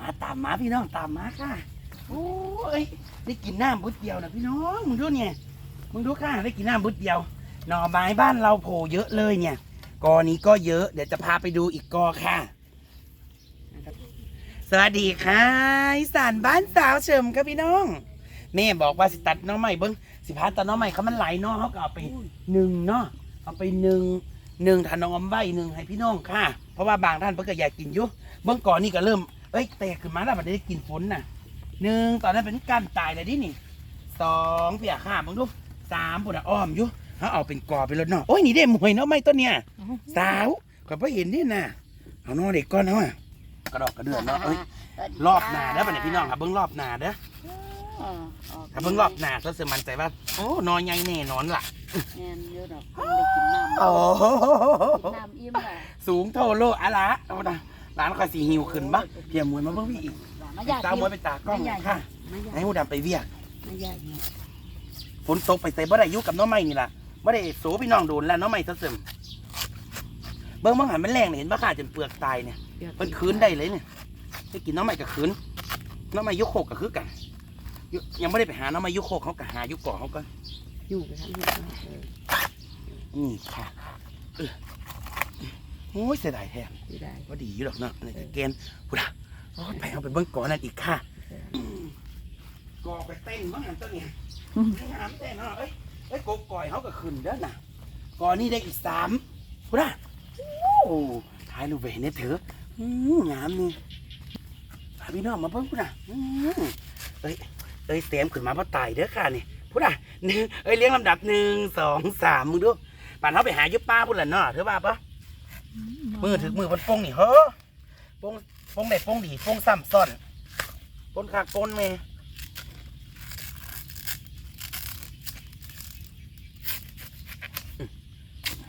มาตามมาพี่น้องตามมาค่ะโอ้ยได้กินน้ำบุดเดียวนะพี่น้องมึงดูเนี่ยมึงดูค่ะได้กินน้ำบุดเดียว หน่อไม้บ้านเราโผล่เยอะเลยเนี่ยกอนี้ก็เยอะเดี๋ยวจะพาไปดูอีกกอค่ะ สวัสดีค่ะอีสานบ้านสาวเฉิมครับพี่น้องแม่บอกว่าสิตัดน้องใหม่เบิ้งสิพาตัดน้องใหม่เขามันไหลเนาะเขาก็เอาไปหนึ่งเนาะเอาไปหนึ่งหนึ่งถนอมใบหนึ่งให้พี่น้องค่ะ เพราะว่าบางท่านเพิ่งก็อยากกินอยู่เบื้องก่อนนี่ก็เริ่ม เอ้ยแตกขึ้นมาแล้วมันได้กินฝนน่ะหนึ่งตอนนั้นเป็นก้านตายเลยดินี่สองเปียกค่ะมึงดูสามปุ่นอะอ้อมอยู่เขาเอาเป็นกอไปแล้วเนาะโอ้ยนี่ได้หมวยเนาะไม่ต้นเนี่ยสาวก็เพิ่งเห็นนี่น่ะเอาน้องเด็กก้อนเนาะกระดอกกระเดือนเนาะเอ้ยรอบหนาเด้อบัดนี้พี่น้องครับเบิ้งรอบหนาเด้อถ้าเบิ้งรอบหนาก็จะมั่นใจว่าโอ้นอนใหญ่แน่นอนล่ะแม่นเยอะดอกคนได้กินน้ำโอ้โหน้ำอิ่มล่ะสูงโทโลอะละเอามา ร้านคอยสีหิวขึ้นปะเพียมวยมาเบิ้งพี่อีกมาอยากสาวมวยไปตากล้องค่ะมาอยากให้หูดำไปเวียกมาอยากเนี่ยฝนตกไปใส่บ่ได้อยุกับน้องใหม่นี่ล่ะบ่ได้โสพี่น้องโดนแล้วน้องใหม่ซะเสริมเบิ้งมังหันมันแรงเนี่ยเห็นปะค่ะจนเปลือกตายเนี่ยมันคืนได้เลยเนี่ยไปกินน้องใหม่กับคืนน้องใหม่ยุคโคกกับคือกันยุยังไม่ได้ไปหาน้องใหม่ยุคโคกเขากับหายุคก่อเขาก็อยู่ไปทางนี้เออนี่ค่ะเออ โอ้ยเสียดายแท้สิได้ ว่าดีอยู่หรอกเนาะในตะเกนพุทธะโอ้ยไปเอาไปเบิ้งก่อนนั่นอีกค่ะกอไปเต้นบ้างหันตัวเนี่ยงามเต้นเนาะเอ้ยเอ้ยกบก่อยเขาก็ขึ้นเด้อน่ะก่อนนี่ได้อีกสามพุทธะโอ้ถ่ายรูปไปเห็นเนี่ยเถอะอืมงามนี่พาพี่น้องมาเบิ้งพุทธะอืมเอ้ยเอ้ยเต็มขึ้นมาเพราะตายเด้อค่ะนี่พุทธะหนึ่งเอ้ยเลี้ยงลำดับหนึ่งสองสามมึงดูป่านเขาไปหายุบป้าพุ่นละเนาะเถอะว่าปะ มือถึงมือบนโป้งนี่เฮ้อโป้งโป้งไหนโป้งดีโป้งซ้ำซ้อนโป้งคักโป้งเมอืม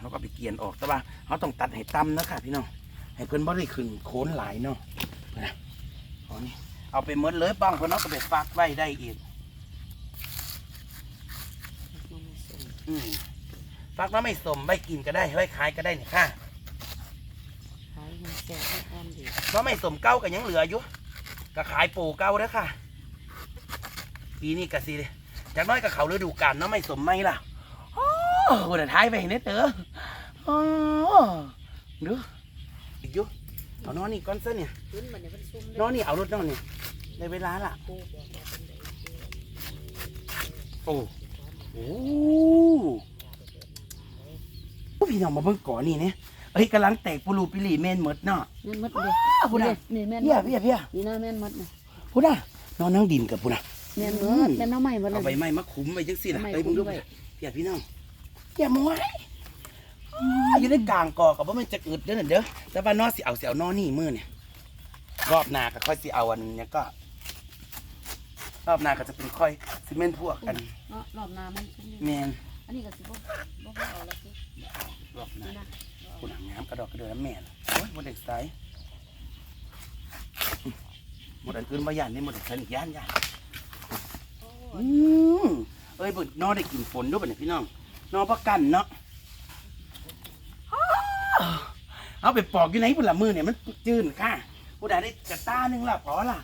เราก็ไปเกียนออกแต่ว่าเขาต้องตัดให้ต่ำนะค่ะพี่น้องให้เพื่อนบ่ได้ขึ้นโค้นหลายเนาะนะเอานี่เอาไปหมดเลยบ้างเพื่อนเอาก็ไปฝากไว้ได้อีกอืมฝากน้ำไม่สมไว้กินก็ได้ไว้ขายก็ได้นี่ค่ะขายให้ แซ่บให้อ่อนดีน้องไม่สมเก้ากันยังเหลืออยู่ก็ขายปูเก้าแล้วค่ะ ปีนี้กะสิจากน้อยกับเขาฤดูกาลน้องไม่สมไม่ล่ะโอ้โหแต่ท้ายไปเห็นเด้อเต๋อโอ้ดูอีกอยุเอานอนนี่ก้อนเส้นเนี่ยนมันเนี่ยน้อนนี่เอารถนอนนี่ในเวลาล่ะโอ้โอ้โอ้พี่น้องมาเบิ่งก่อนนี่เนี่ย เฮ้ยกำลังแตกปูรูปิลีเมนหมดเนาะ แม่นหมดเลยพูดนะนี่แม่นเพี้ยเพี้ยเพี้ยนี่นะแม่นหมดนะพูดนะนอนนั่งดินกับพูดนะแม่นหมดแม่นน้ำใหม่หมดเลเอาใบย ไม้มาคุ้มไว้จังสิล่ะใบไม้เอ้ยมึงดูคุ้มไว้อย่าพี่น้องอย่ามวยอ้าอยู่ในกลางกอกับว่ามันจะอึดเด้อนั่นเด้อแต่ว่านอสิเอาสิเอานอนี่มือเนี่ยรอบหน้าก็ค่อยสิเอาอันเนี้ยก็ รอบหน้าก็จะเป็นค่อยซีเมนต์พวกกันเนาะรอบหน้ามันซุ่มอยู่แมนอันนี้ก็สิบ่บ่บ่เอาละสิรอบหน้านี่นะ คุณหางน้ำกระดอกกระเดือน้ำแม่นโอ้ยหมดเด็กสายหมดอันอื่นมาย่านนี่หมดเด็กสายอีกย่านย่านอืมเอ้ยบุดนอได้กินฝนด้วยป่ะเนี่ยพี่น้องนอประกันเนาะเอาไปปอกอยู่ไหนพุ่นละมือเนี่ยมันจืดค่ะผู้ใดได้กระต้าหนึงละพอละ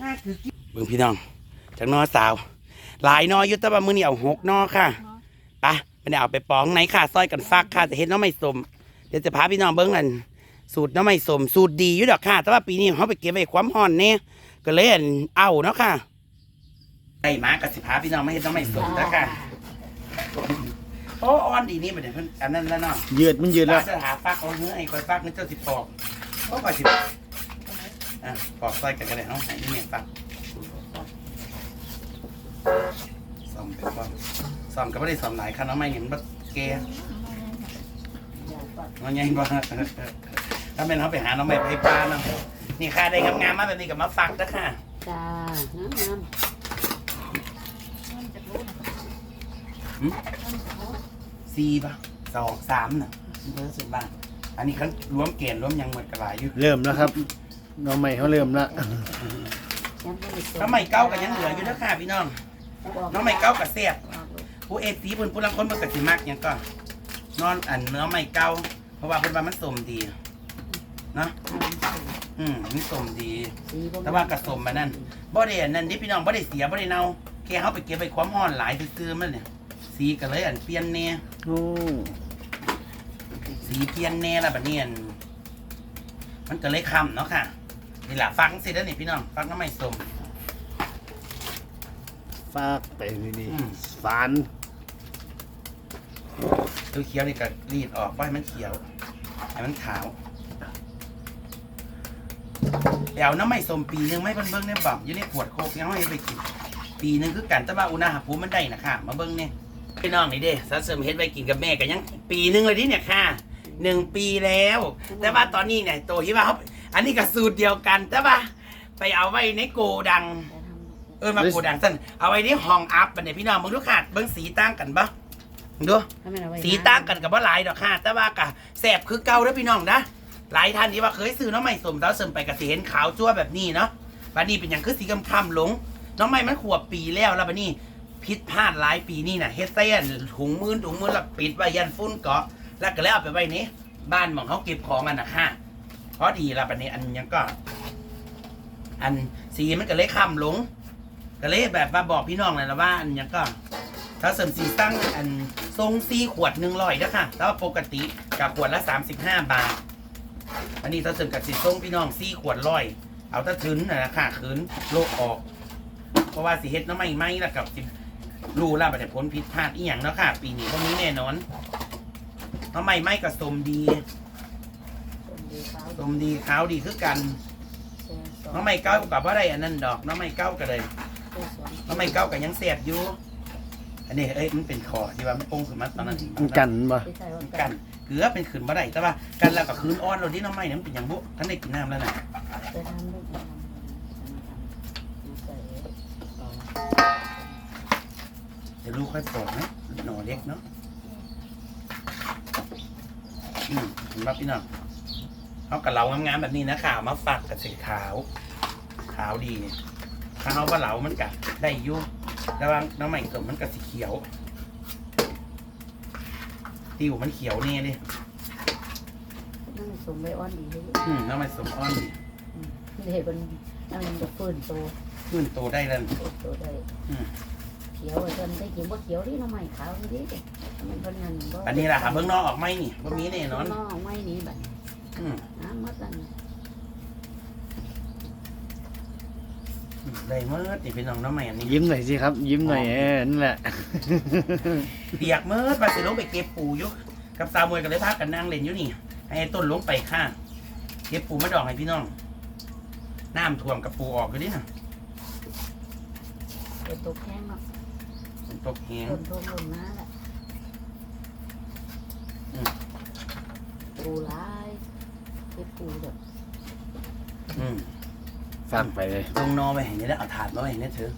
น่าคือเบิ่งพี่น้องจากนอสาว หลายนออยู่แต่ว่ามือเนี่เอาหกนอค่ะไปไม่ได้เอาไปปองไหนค่ะซอยกันฟักค่ะจะเห็นน้องไม่สม เดี๋ยวจะพาพี่น้องเบิ้งกัน สูตรน้องไม่สมสูตรดีอยู่ดอกค่ะ แต่ว่าปีนี้เขาไปเก็บไว้ความห่อนเนี่ยก็เลยอั่นเอาเนาะค่ะไอ้หมากับสิพาพี่น้องไม่เห็นน้องไม่สมแล้วค่ะโอ้อ่อนดีนี่ไปเดี๋ยวเพิ่นอันนั้นแล้วเนาะยืดมันยืดแล้แล้ววจะหาฟักเอาเนื้อไอ้คอยฟักนี่เจ้าสิปอกก็คอยสิอะปอกซอยกันกันเลยเอาให้นี่เนี่ยฟักซ่อมไปซ่อมซ่อมก็ไม่ได้ซ่อมหลายคันเอาไม่เห็นบัดเกย มันยังบ่ถ้าเป็นเขาไปหาน้องใหม่ไปปลาเนาะนี่ค่ะได้งามๆมาแบบนี้กับมาฟักนะค่ะจ้าน้ำน้สี่ป่ะสองสามน่ะเบอร์สุดบ้างอันนี้เขารวมเกณฑ์รวมยังหมดกระลายอยู่เริ่มแล้วครับน้องใหม่เขาเริ่มล้วำยังไม่ได้ส่งน้องใหม่เก้ากับยังเหลืออยู่นะค่ะพี่น้องน้องใหม่เก้ากับเสียบผู้เอซีเพิ่นผู้ลังคนเพิ่นก็สิมักยังก็ นอนอันเนื้อไม่เก่าเพราะว่าเพิ่นว่ามันสมดีเนาะเออืมมันสมดีสีบ่แต่ว่ากระสมมานั่นบ่ได้อันนั้นนี่พี่น้องบ่ได้เสียบ่ได้เน่าแค่เขาไปเก็บไปความร้อนหลายซื่อๆมันเนี่ยสีก็เลยอันเปลี่ยนแน่โอ้สีเปลี่ยนแน่แล้วบัดนี้อันมันก็เลยค้ำเนาะค่ะนี่ล่ะฟังสิแล้วนี่พี่น้องฟังน้ำไม่สมฟากไปนี่นี่อืมฝาน ตัวเขียวนี่ก็รีดออกว่าให้มันเขียวให้มันขาวเดี๋ยวน้ำไม่สมปีนึงไม่เบิ่งเบิ่งเนี่ยบ่อยู่ในขวดโคกยังไม่ไปกิน ปีนึงคือกันแต่ว่าอุณหภูมิมันได้นะค่ะ มาเบิ่งเนี่ยพี่น้องนี่เด้ซัสเสริมเฮ็ดไว้กินกับแม่กันยัง ปีนึงเลยดิเนี่ยค่ะหนึ่งปีแล้ว แต่ว่าตอนนี้เนี่ยโตที่ว่าเขาอันนี้ก็สูตรเดียวกัน แต่ว่าไปเอาไว้ในโกดัง เออมาโกดังสั้นเอาไว้ในห้องอัพบันเนี่ยพี่น้องมึงดูค่ะเบิ่งสีต่างกันปะ ดูถ้าแม่นเอาไว้สีต่างกันกับว่าหลายดอกค่ะแต่ว่ากะแสบคือเก่าเด้อพี่น้องนะหลายท่านที่ว่าเคยซื้อน้องใหม่สมเต้าเสริมไปกะสิเห็นขาวจั่วแบบนี้เนาะบัดนี้เป็นอย่างคือสีกำคำหลง น้องใหม่มันขวบปีแล้วแล้วบัดนี้ผิดพลาดหลายปีนี่น่ะเฮ็ดไส้อันถุงมือถุงมือแล้วปิดไว้ยันฟุ้นเกาะ แล้วก็เลยเอาไปไว้นี้บ้านหมองเขาเก็บของกันนะค่ะเพราะดีละบัดนี้อันยังก็ อันสีมันก็เลยคำหลงก็เลยแบบว่าบอกพี่น้องเลยละว่าอันยังก็ ถ้าเสริมสีตั้งอันทรงซีขวดหนึ่งร้อยนะค่ะแต่ว่าปกติกับขวดละสามสิบห้าบาท อันนี้ถ้าเสริมกับสีทรงพี่น้องซีขวดร้อย เอาถ้าถึนนะนะค่ะคืนโลกออก เพราะว่าสีเฮ็ดน้ำไม่ไหมแล้วกับสิรู้แล้วบัดนี้ผลผิดพลาดอีหยังเนาะค่ะ ปีนี้พวกนี้แน่นอนน้ำไม่ไหมกับสมดีส้มดีขาวสมดีขาวดีคือกันแซ่สองน้ำไม่เก้ากับว่าได้อันนั้นดอกน้ำไม่เก้าก็เลยแซ่สองน้ำไม่เก้ากับยังเสียบอยู่ อันนี้เอ้ยมันเป็นคอที่ว่ามันโป่งขึ้นมาตอนนั้นมันกันบ่ที่ใส่ว่ากันเกลือเป็นขืนบ่ได้แต่ว่ากันแล้วก็คืนอ่อนเราที่น้ำไม่เนี่ยมันเป็นอย่างบุท่านได้กินน้ำแล้วนะจะทำลูกทำใส่ต่อเดี๋ยวลูกค่อยปอกนะหน่อเล็กเนาะอืมเห็นป่ะพี่น้องเอากับเรางามๆแบบนี้นะขาวมาฝักกับสีขาว ขาวดีถ้าเอาว่าเหลามันกัได้อยู่ แต่ว่าน้ำใหม่สมมันกับสีเขียว ติวมันเขียวเนี่ยดินั่งสมไว้อ่อนดีเลยอืมน้ำใหม่สมอ่อนดีเดี๋ยวมันนั่งจะฟื้นโตขึ้นโตได้แล้วโตได้อืม เขียวไอ้คนได้กินว่าเขียวที่น้องใหม่ขาวนี่ดิมันเป็นนั่นบ่อันนี้แหละค่ะเบื้องนอกออกไหมนี่บ่มีแน่นอนน้องไม่นี่แบบอืม น้ำมัดนั่น ได้เมื่อติเป็นน้องน้องใหม่อันนี้ยิ้มหน่อยสิครับ ยิ้มหน่อยเออนั่นแหละ เปียกเมื่อมาสิลงไปเก็บปูอยู่กับสาวมวยกันเลยพากันนั่งเล่นอยู่นี่ให้ไอ้ต้นลงไปข้างเก็บปูมาดองให้พี่น้องน้ำท่วมกับปูออกอยู่ดิน่ะเป็นตกแห้งเนาะฝนตกแหงคนทวงลงน้าแหละปูร้ายเก็บปูแบบอืม ฝากไปเลยลงนอไปเห็นนี่แล้วเอาถาดมาไว้เห็นนี่เถอะ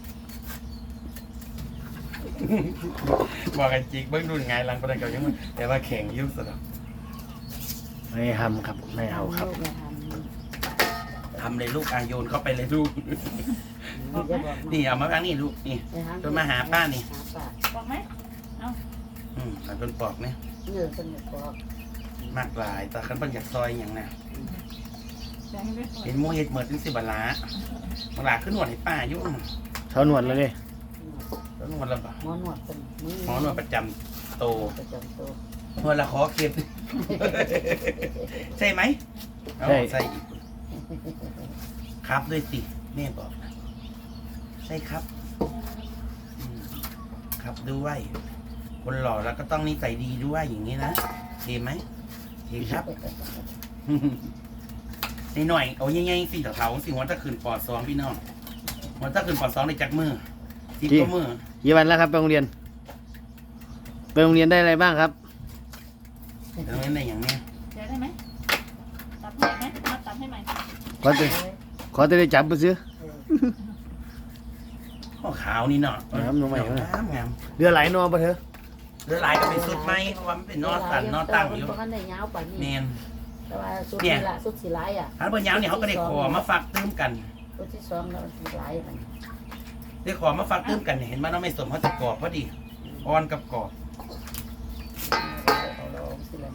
บอกกันจิกเบิ้งดูไงลังประเด็นเก่ายังมันแต่ว่าแข็งอยุ่งสุดอกไม่ทำครับไม่เอาครับลูกไม่ทำทำเลยลูกอาโยนเข้าไปเลยลูกนี่จะบอกนี่เอามาครั้งนี้ลูกนี่จนมาหาป้านี่หาป้าบอกไหมอืมขันเป็นปอกเนี่ยเนื้อเป็นแบบบอกมากหลายแต่ขันเป็นอยากซอยอย่างน่ะ จะให้ไม่ปวด เห็นหมูเห็ดเหมือนถึงสิบาลาบาลาขึ้นหนวดให้ป้าอยู่เท่าหนวดแล้วดิแล้วหนวดละบาหมอนวดเป็นมือหมอหนวดประจำโตประจำตัวหนวดละขอเข็ดใช่ไหมเอาใส่อีกครับด้วยสิแม่บอกนะใช่ครับอืมครับด้วย คนหล่อแล้วก็ต้องนิสัยดีด้วยอย่างนี้นะโอเคไหมโอเคครับ นหน่อยๆเอาง่ายๆสิเถาเขาสิวันถ้าคืนปอดสองพี่น้องวันถ้าคืนปอดสองในจักมือสิบกว่ามือกี่วันแล้วครับไปโรงเรียน ไปโรงเรียนได้อะไรบ้างครับเดี๋ยวนั้นได้อย่างเนี้ยเดี๋ยวได้ไหมตัดให้ไหมมาตัดให้ใหม่ขอจะขอจะได้จับไปซื้อข้อขาวนี่เนาะน้ำลงมาอีกแล้วงามงามเรือไหลนอปะเถอะเรือลายก็เป็นสุดไหมเพราะว่ามันเป็นนอสันนอตั้งอยู่เพราะกันได้ยาวป่านเมนี้น แต่ว่าสุดเนี่นี่ยละสุดสีลายอะถ้าเบอร์ยาวเนี่ยเขาก็ได้ขอมาฝากตื้มกันสุดที่สองแล้วสีลายมันได้ขอมาฝากตื้มกันเนี่ยเห็นไหมน้องไม่สมเขาจะกรอบพอดีอ่อนกับกรอบเอาเราสิละอ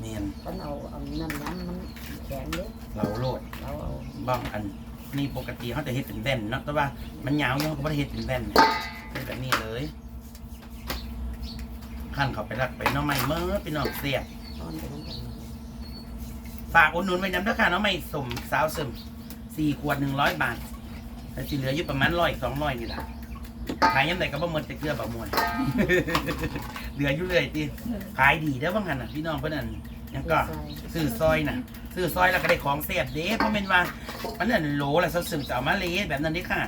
เมียนคันเอาเอาน้ำน้ำมันแข็งเด้เราโลดเราเอาบ้างอันนี่ปกติเขาจะเฮ็ดเป็นแว่นเนาะแต่ว่ามันยาวเนาะเขาไม่ได้เฮ็ดเป็นแว่นเป็นแบบนี้เลยขั้นเขาไปรักไปหน้องใหม่เมื่อพี่น้องเสียบตอนไปนั้นกัน ฝากอุดหนุนไว้น้ำด้วยค่ะหน้องใหม่สมสาวซึมสี่ขวดหนึ่งร้อยบาทแต่สิเหลืออยู่ประมาณร้อยสองร้อยนี่แหละขายยังไงก็บ่หมดจะเกลือบ่มวย เหลืออยู่เลยตีขายดีเด้อว่างั้นน่ะพี่น้องเพื่อนนั่นยังก็ซื้อซอยน่ะซื้อซอยแล้วก็ได้ของเสียบเด้เพราะเป็นว่ามันนั่นโหลแล้วซึมจะเอามาเละแบบนั้นนี่ค่ะ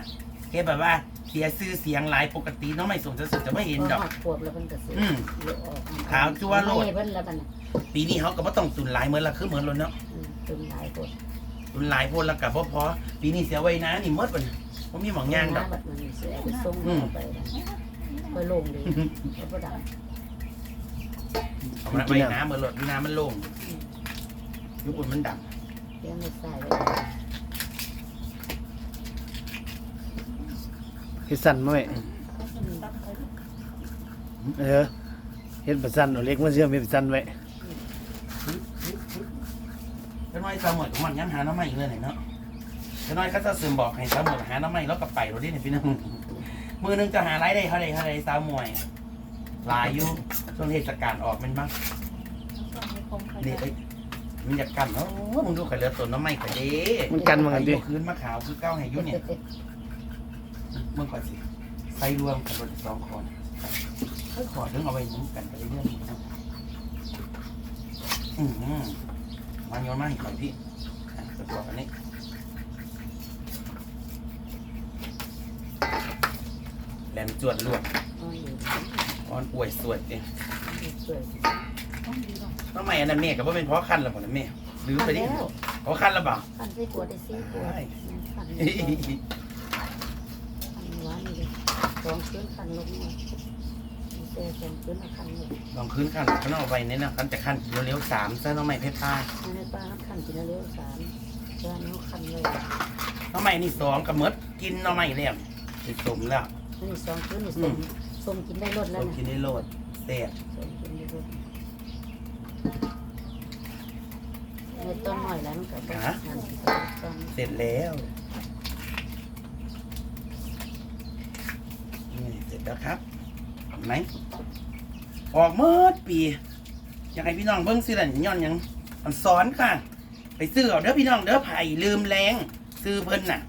แค่แบบว่าเสียซื้อเสียงหลายปกติน้องไม่สมจะสึกจะไม่เห็นดอก ขวบแล้วมันก็สิอืมเลือดออกขาวจั่วโลดไม่เพิ่นแล้วมันน่ะปีนี้เขาก็บ่ต้องตุนหลายเหมือนละคือเหมือนรถเนาะอืมตุนหลายคนตุนหลายพนแล้วกับพอปีนี้เสียไว้นะนี่หมดมันบ่มีหมองย่างดอกบัดมันเสียไปส่งอืม ไปนะไปลงดีแล้วก็ดังเอามาไว้น้ำเหมือนรถน้ำมันโล่งยุบุนมันดเลี้ยงในสายไว้ เฮ็ดสั้นมาไว้ตัดไปเออเฮ็ดบบสั้นเอาเล็กมาเชื่อมเฮ็ดสั้นไว้ำเป็นน้อยสาวหมดของมันยังหาน้ำใหม่เลยหนเนาะเป็นน้อยเขาจะซึมบอกให้สาวหมดหาน้ำใหม่แล้วกับไปรถนี่เนี่ยพี่น้องมือนึงจะหาไรได้เท่าไรเท่าไรสาวมวยหลายอยู่ช่วงเทศกาลออกมันบ้างส่วนในคมขนี่ยะเอ้มันอยากกันเนาะมึงดูไข่เลือดตัวน้ำไม่ไข่เด้มันกันมากันดิข่คืนมะขาวคือเก้าแห่งยุ่เนี่ย มึงก่อนสิใส่รวมกันบนสองคนค่อยขอเรื่องเอาไว้มึงกันไปเรื่อยๆนะอืมมันโยนมาให้ก่อนพี่อะจะบอกอันนี้แหลมจวดลวดนอนอยู่อ่อนป่วยสวดเองสวยต้องดีหรอกทำไมอันนั้นเมฆก็บ่เป็นเพราะคันละบ่นะเมฆหรือไปดิแล้วเพราะคันละบ่ขันใส่ขวดได้สี่ขวดขันขันหวานนี่เลยส องคืนขันลงมาเสียสองคืนละขันเลยลองคืนคันเขาเอาไว้เนี่ยนะคันจะคันเร็วๆสามซะน้องใหม่เพชรพายในป้าขันกินเร็วสามเจ้านี้ขันเลยน้องใหม่นี่สองกับมดกินน้องใหม่แล้วติดสมแล้วนี่สองคืนนี่ส้มส้มกินได้รสแล้สวมนะกินได้โลดเสียส้มกินได้รสในต้นหน่อยแล้วมันก็ต้องหั่นต้นเสร็จแล้ว นี่เสร็จแล้วครับเห็นไหมออกเมื่อปีอยากให้พี่น้องเบิ้งสิล่ะย้อนยังมันสอนค่ะ ไปซื้อเอาเด้อพี่น้องเด้อไผ่ลืมแรงซื้อเพิ่นน่ะ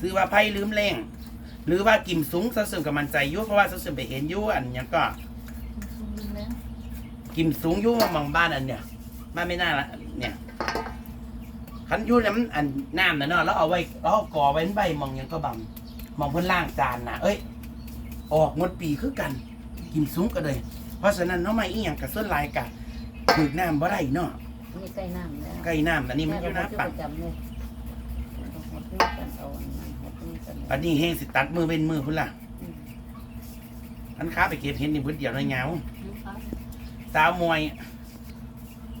ซื้อว่าไผ่ลืมแรงหรือว่ากิมสูงซะซึมกับมันใจยุ่เพราะว่าซะซึมไปเห็นยุ่อันยังก็ซุ่มลืมแล้วกิมสูงยุ่มองบ้านอันเนี้ยบ้านไม่น่าละเนี่ยคันยุ่น้ำอันน้ำน่ะเนาะแล้วเอาไว้แล้วเอาก่อไว้ใบมองยังก็บำมองเพิ่นล่างจานน่ะเอ้ย ออกหมดปีคือกัน กิมสูงก็เลย เพราะฉะนั้นเนาะไม่อีหยังกับส่วนหลายกะถูกน้ำบ่ได้เนาะนี่ใกล้น้ำแล้วใกล้น้ำอันนี้มันอยู่น้ำปักจำเลยหดนี่กันเอาอันนั้นหดนี่กันอันนี้เฮงสิตัดมือเป็นมือพุ่นล่ะอันค้าไปเก็บเห็นนี่พุ่นเดียวในเงาลูกค้าสาวมวย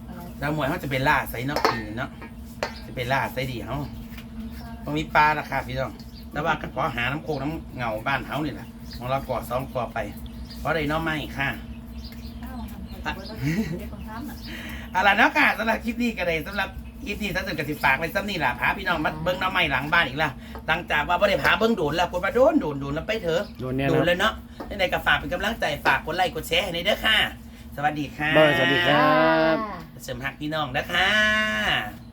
อะไรสาวมวยเขาจะเป็นล่าใส่เนาะปีนี้เนาะจะเป็นล่าใส่ดีเขาต้องมีปลาราคาพี่น้อง แต่ว่าก็ขอหาน้ำโคกน้ำเงาบ้านเฮานี่แหละของเราก่อซ้อมก่อไป เพราะได้น้อไม่ค่ะข้าวทำไปเด็กคนทำน่ะเอาล่ะเนาะค่ะสำหรับคลิปนี้ก็ได้สำหรับคลิปนี้ถ้าสึกกสิฝากไว้ซ้ำนี่ล่ะพาพี่น้องมาเบิ้งน้อไม่หลังบ้านอีกล่ะหลังจากว่าบ่ได้พาเบิ้งโดนแล้วกดมาโดนโดนโดนแล้วไปเถอะโดนเนี่ยโดนนะเลยเนาะในๆก็ฝากเป็นกำลังใจฝากกดไลค์กดแชร์ให้ในเด้อค่ะ สวัสดีค่ะบอยสวัสดีครับเสริมหักพี่น้องนะคะ